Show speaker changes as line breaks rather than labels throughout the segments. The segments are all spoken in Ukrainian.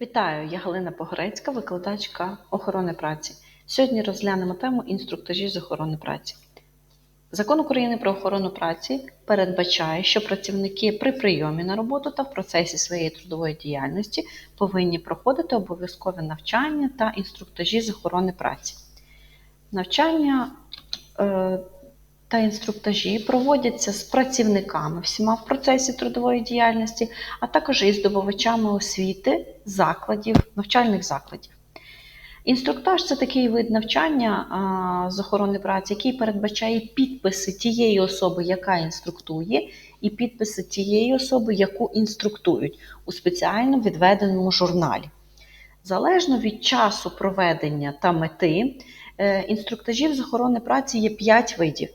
Вітаю, я Галина Погорецька, викладачка охорони праці. Сьогодні розглянемо тему інструктажі з охорони праці. Закон України про охорону праці передбачає, що працівники при прийомі на роботу та в процесі своєї трудової діяльності повинні проходити обов'язкове навчання та інструктажі з охорони праці. Навчання е, та інструктажі проводяться з працівниками всіма в процесі трудової діяльності, а також із здобувачами освіти закладів, навчальних закладів. Інструктаж це такий вид навчання з охорони праці, який передбачає підписи тієї особи, яка інструктує, і підписи тієї особи, яку інструктують у спеціально відведеному журналі. Залежно від часу проведення та мети, е, інструктажів з охорони праці є 5 видів: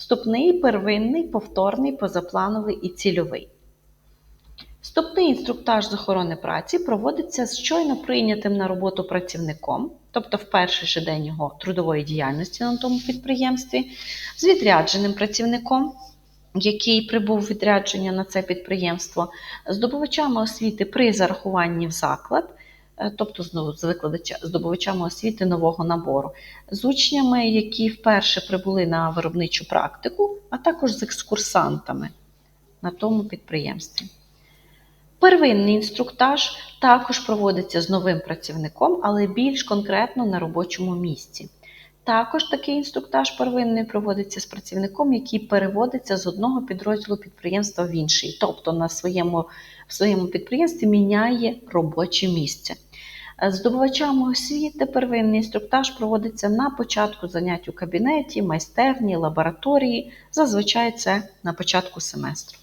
вступний, первинний, повторний, позаплановий і цільовий. Вступний інструктаж з охорони праці проводиться з щойно прийнятим на роботу працівником, тобто в перший же день його трудової діяльності на тому підприємстві, з відрядженим працівником, який прибув відрядження на це підприємство, здобувачами освіти при зарахуванні в заклад, тобто знову з викладача, здобувачами освіти нового набору, з учнями, які вперше прибули на виробничу практику, а також з екскурсантами на тому підприємстві. Первинний інструктаж також проводиться з новим працівником, але більш конкретно на робочому місці. Також такий інструктаж первинний проводиться з працівником, який переводиться з одного підрозділу підприємства в інший, тобто на своєму, в своєму підприємстві міняє робоче місце. З Здобувачами освіти первинний інструктаж проводиться на початку занять у кабінеті, майстерні, лабораторії. Зазвичай це на початку семестру.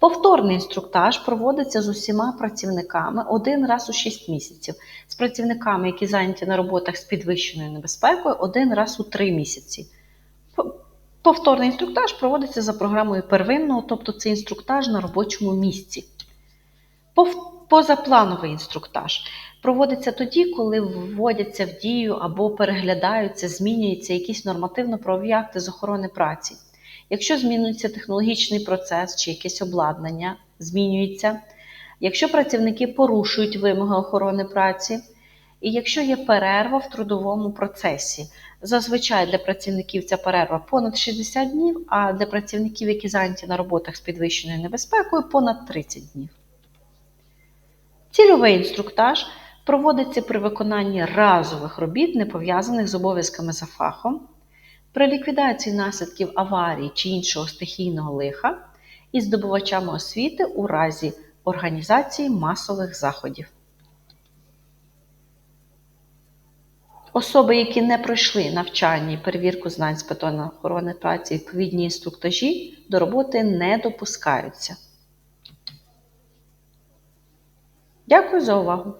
Повторний інструктаж проводиться з усіма працівниками один раз у 6 місяців, з працівниками, які зайняті на роботах з підвищеною небезпекою, один раз у 3 місяці. Повторний інструктаж проводиться за програмою первинного, тобто це інструктаж на робочому місці. Позаплановий інструктаж проводиться тоді, коли вводяться в дію або переглядаються, змінюються якісь нормативно-правові акти з охорони праці. Якщо змінюється технологічний процес чи якесь обладнання, змінюється, якщо працівники порушують вимоги охорони праці, і якщо є перерва в трудовому процесі, зазвичай для працівників ця перерва понад 60 днів, а для працівників, які зайняті на роботах з підвищеною небезпекою, понад 30 днів. Цільовий інструктаж проводиться при виконанні разових робіт, не пов'язаних з обов'язками за фахом при ліквідації наслідків аварії чи іншого стихійного лиха і здобувачами освіти у разі організації масових заходів. Особи, які не пройшли навчання і перевірку знань з питань охорони праці, відповідні інструктажі до роботи не допускаються. Дякую за увагу!